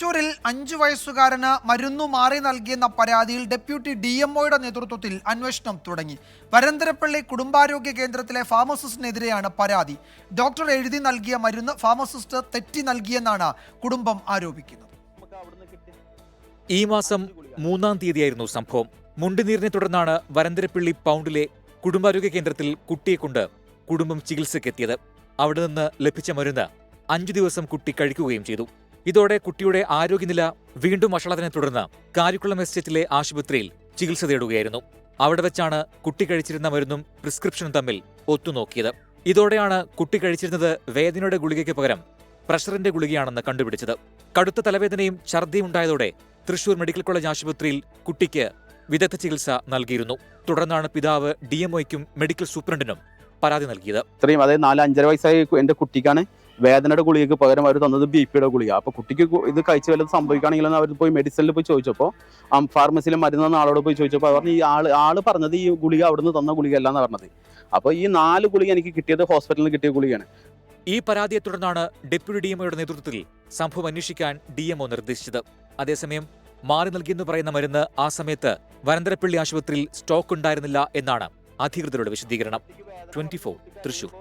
തൃശൂരിൽ അഞ്ചു വയസ്സുകാരന് മരുന്നു മാറി നൽകിയെന്ന പരാതിയിൽ ഡെപ്യൂട്ടി ഡി എംഒയുടെ നേതൃത്വത്തിൽ അന്വേഷണം തുടങ്ങി. വരന്തരപ്പള്ളി കുടുംബാരോഗ്യ കേന്ദ്രത്തിലെ ഫാർമസിസ്റ്റിനെതിരെയാണ് പരാതി. ഡോക്ടർ എഴുതി നൽകിയ മരുന്ന് ഫാർമസിസ്റ്റ് തെറ്റി നൽകിയെന്നാണ് കുടുംബം ആരോപിക്കുന്നത്. ഈ മാസം മൂന്നാം തീയതിയായിരുന്നു സംഭവം. മുണ്ടുനീരിനെ തുടർന്നാണ് വരന്തരപ്പള്ളി പൗണ്ടിലെ കുടുംബാരോഗ്യ കേന്ദ്രത്തിൽ കുട്ടിയെ കൊണ്ട് കുടുംബം ചികിത്സയ്ക്കെത്തിയത്. അവിടെ നിന്ന് ലഭിച്ച മരുന്ന് അഞ്ചു ദിവസം കുട്ടി കഴിക്കുകയും ചെയ്തു. ഇതോടെ കുട്ടിയുടെ ആരോഗ്യനില വീണ്ടും വഷളതിനെ തുടർന്ന് കാരിക്കുളം എസ്റ്റേറ്റിലെ ആശുപത്രിയിൽ ചികിത്സ തേടുകയായിരുന്നു. അവിടെ വെച്ചാണ് കുട്ടി കഴിച്ചിരുന്ന മരുന്നും പ്രിസ്ക്രിപ്ഷനും തമ്മിൽ ഒത്തുനോക്കിയത്. ഇതോടെയാണ് കുട്ടി കഴിച്ചിരുന്നത് വേദനയുടെ ഗുളികയ്ക്ക് പകരം പ്രഷറിന്റെ ഗുളികയാണെന്ന് കണ്ടുപിടിച്ചത്. കടുത്ത തലവേദനയും ഛർദിയും ഉണ്ടായതോടെ തൃശൂർ മെഡിക്കൽ കോളേജ് ആശുപത്രിയിൽ കുട്ടിക്ക് വിദഗ്ധ ചികിത്സ നൽകിയിരുന്നു. തുടർന്നാണ് പിതാവ് ഡി ഡിഎംഒയ്ക്കും മെഡിക്കൽ സൂപ്രണ്ടിനും പരാതി നൽകിയത്. ഇത്രയും അതായത് നാല് അഞ്ചര വയസ്സായ എന്റെ കുട്ടിക്കാണ് വേദനയുടെ ഗുളികക്ക് പകരം അവർ തന്നത് ബി പിയുടെ ഗുളിക. അപ്പോൾ കുട്ടിക്ക് ഇത് കഴിച്ച് വല്ലതും സംഭവിക്കുകയാണെങ്കിൽ അവർ പോയി മെഡിസിനിൽ പോയി ചോദിച്ചപ്പോൾ ആ ഫാർമസിയിൽ മരുന്ന് ആളോട് പോയി ചോദിച്ചപ്പോൾ അവർ ഈ ആൾ ആൾ പറഞ്ഞത് ഈ ഗുളിക അവിടുന്ന് തന്ന ഗുളിക അല്ലാന്ന് പറഞ്ഞത്. അപ്പോൾ ഈ നാല് ഗുളിക എനിക്ക് കിട്ടിയത് ഹോസ്പിറ്റലിൽ കിട്ടിയ ഗുളികയാണ്. ഈ പരാതിയെ തുടർന്നാണ് ഡെപ്യൂട്ടി ഡിഎംഒയുടെ നേതൃത്വത്തിൽ സംഭവം അന്വേഷിക്കാൻ ഡിഎംഒ നിർദ്ദേശിച്ചത്. അതേസമയം മാറി നൽകിയെന്ന് പറയുന്ന മരുന്ന് ആ സമയത്ത് വനന്തരപ്പള്ളി ആശുപത്രിയിൽ സ്റ്റോക്ക് ഉണ്ടായിരുന്നില്ല എന്നാണ് അധികൃതരുടെ വിശദീകരണം. Twenty four Thrissur.